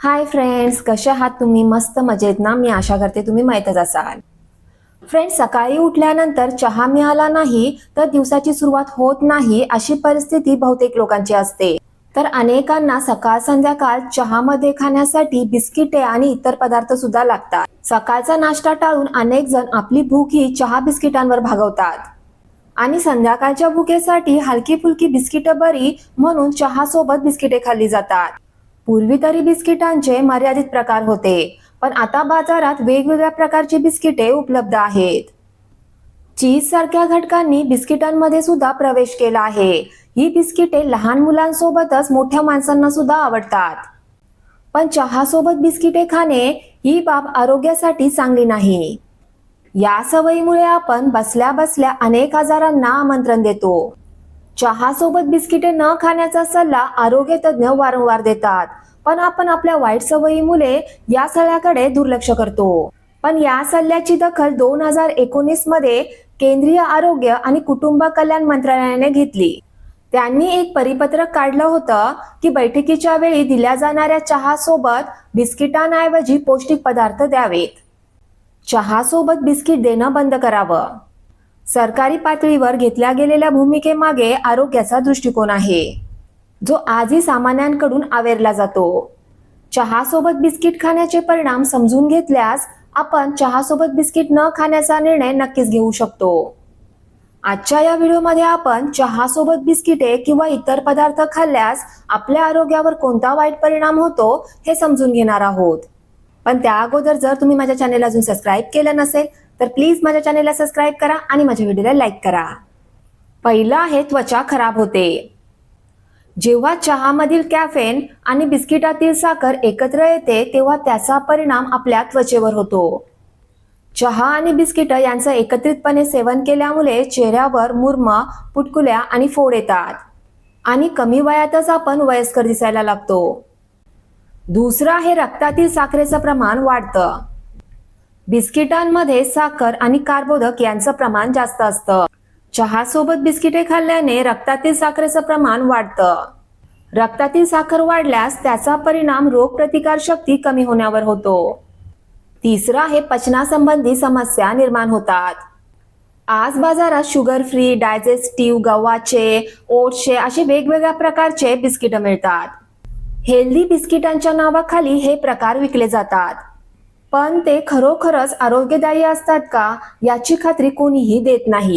Hi friends कसे आहात तुम्ही? मस्त मजेत ना? मी आशा करते तुम्ही माहीतच असाल. फ्रेंड्स सकाळी उठल्यानंतर चहा मिळाला नाही तर दिवसाची सुरुवात होत नाही अशी परिस्थिती बहुतेक लोकांची असते. तर अनेकांना सकाळ संध्याकाळ चहामध्ये खाण्यासाठी बिस्किटे आणि इतर पदार्थ सुद्धा लागतात. सकाळचा नाश्ता टाळून अनेक जण आपली भूक ही चहा बिस्किटांवर भागवतात. आणि संध्याकाळच्या भुकेसाठी हलकी फुलकी बिस्किटं बरी म्हणून चहा सोबत बिस्किटे खाल्ली जातात. पूर्वी तरी बिस्किटांचे मर्यादित प्रकार होते पण आता बाजारात वेगवेगळ्या प्रकारची बिस्किटे उपलब्ध आहेत. चीज सारख्या घटकांनी बिस्किटांमध्ये सुद्धा प्रवेश केला आहे. ही बिस्किटे लहान मुलांसोबतच मोठ्या माणसांना सुद्धा आवडतात. पण चहा सोबत बिस्किटे खाणे ही बाब आरोग्यासाठी चांगली नाही. या सवयीमुळे आपण बसल्या बसल्या अनेक आजारांना आमंत्रण देतो. चहासोबत बिस्किटे न खाण्याचा सल्ला आरोग्य तज्ञ वारंवार देतात. पण आपण आपल्या वाईट सवयीमुळे या सल्ल्याकडे दुर्लक्ष करतो. पण या सल्ल्याची दखल दोन हजार एकोणीसमध्ये केंद्रीय आरोग्य आणि कुटुंब कल्याण मंत्रालयाने घेतली. त्यांनी एक परिपत्रक काढलं होतं की बैठकीच्या वेळी दिल्या जाणाऱ्या चहासोबत बिस्किटांऐवजी पौष्टिक पदार्थ द्यावेत. चहासोबत बिस्किट देणं बंद करावं. सरकारी पातळीवर घेतल्या गेलेल्या भूमिकेमागे आरोग्याचा दृष्टिकोन आहे. जो आजही सामान्यांकडून आवेरला जातो. चहासोबत बिस्किट खाण्याचे परिणाम समजून घेतल्यास आपण चहासोबत बिस्किट न खाण्याचा निर्णय नक्कीच घेऊ शकतो. आजच्या या व्हिडिओमध्ये आपण चहासोबत बिस्किटे किंवा इतर पदार्थ खाल्ल्यास आपल्या आरोग्यावर कोणता वाईट परिणाम होतो हे समजून घेणार आहोत. पण त्या अगोदर जर तुम्ही माझ्या चॅनेल अजून सबस्क्राईब केलं नसेल तर प्लीज माझ्या चॅनेलला सबस्क्राईब करा आणि माझ्या व्हिडिओला लाईक करा. पहिलं आहे त्वचा खराब होते. जेव्हा चहामधील कॅफेन आणि बिस्किटातील साखर एकत्र येते तेव्हा त्याचा परिणाम आपल्या त्वचेवर होतो. चहा आणि बिस्किट यांचं एकत्रितपणे सेवन केल्यामुळे चेहऱ्यावर मुर्म पुटकुल्या आणि फोड येतात. आणि कमी वयातच आपण वयस्कर दिसायला लागतो. दुसरं आहे रक्तातील साखरेचं प्रमाण वाढतं. बिस्किटांमध्ये साखर आणि कार्बोदक यांचं प्रमाण जास्त असतं. चहा सोबत बिस्किटे खाल्ल्याने रक्तातील साखरेचं प्रमाण वाढतं. रक्तातील साखर वाढल्यास त्याचा परिणाम रोगप्रतिकार शक्ती कमी होण्यावर होतो. तिसरं आहे पचनासंबंधी समस्या निर्माण होतात. आज बाजारात शुगर फ्री डायजेस्टिव्ह गव्हाचे ओट्सचे असे वेगवेगळ्या प्रकारचे बिस्किटं मिळतात. हेल्दी बिस्किटांच्या नावाखाली हे प्रकार विकले जातात. पण ते खरोखरच आरोग्यदायी असतात का याची खात्री कोणीही देत नाही.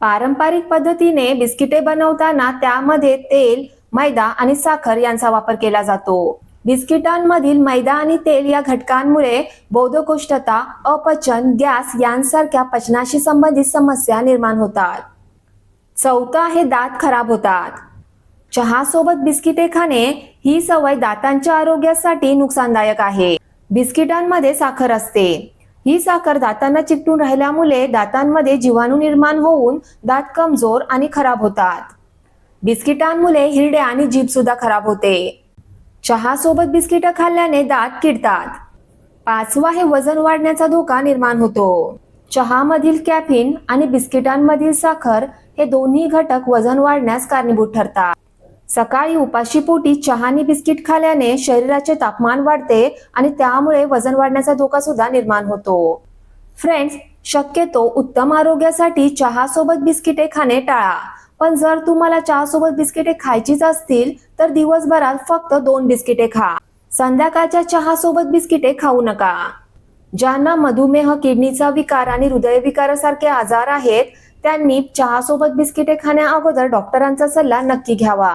पारंपरिक पद्धतीने बिस्किटे बनवताना त्यामध्ये तेल मैदा आणि साखर यांचा वापर केला जातो. बिस्किटांमधील मैदा आणि तेल या घटकांमुळे बौद्धकोष्ठता अपचन गॅस यांसारख्या पचनाशी संबंधित समस्या निर्माण होतात. चौथं आहे दात खराब होतात. चहा सोबत बिस्किटे खाणे ही सवय दातांच्या आरोग्यासाठी नुकसानदायक आहे. बिस्किटांमध्ये साखर असते. ही साखर दातांना चिकटून राहिल्यामुळे दातांमध्ये जीवाणू निर्माण होऊन दात कमजोर आणि खराब होतात. बिस्किटांमुळे हिरडे आणि जीभ सुद्धा खराब होते. चहा सोबत बिस्किट खाल्ल्याने दात किडतात. पाचवा हे वजन वाढण्याचा धोका निर्माण होतो. चहामधील कॅफिन आणि बिस्किटांमधील साखर हे दोन्ही घटक वजन वाढण्यास कारणीभूत ठरतात. सकाळी उपाशीपोटी चहानी बिस्किट खाल्याने शरीराचे तापमान वाढते आणि त्यामुळे वजन वाढण्याचा धोका सुद्धा निर्माण होतो. फ्रेंड्स शक्यतो उत्तम आरोग्यासाठी चहासोबत बिस्किटे खाणे टाळा. पण जर तुम्हाला चहासोबत बिस्किटे खायचीच असतील तर दिवसभरात फक्त दोन बिस्किटे खा. संध्याकाळच्या चहासोबत बिस्किटे खाऊ नका. ज्यांना मधुमेह किडनीचा विकार आणि हृदयविकारासारखे आजार आहेत त्यांनी चहासोबत बिस्किटे खाण्या अगोदर डॉक्टरांचा सल्ला नक्की घ्यावा.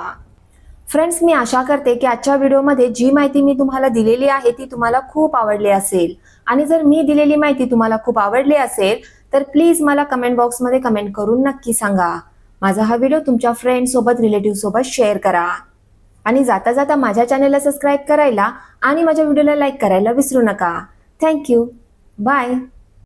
फ्रेंड्स मी आशा करते की आजच्या व्हिडिओमध्ये जी माहिती मी तुम्हाला दिलेली आहे ती तुम्हाला खूप आवडली असेल. आणि जर मी दिलेली माहिती तुम्हाला खूप आवडली असेल तर प्लीज मला कमेंट बॉक्समध्ये कमेंट करून नक्की सांगा. माझा हा व्हिडिओ तुमच्या फ्रेंड सोबत रिलेटिव्ह सोबत शेअर करा. आणि जाता जाता माझ्या चॅनेलला सबस्क्राईब करायला आणि माझ्या व्हिडिओला लाईक करायला विसरू नका. Thank you bye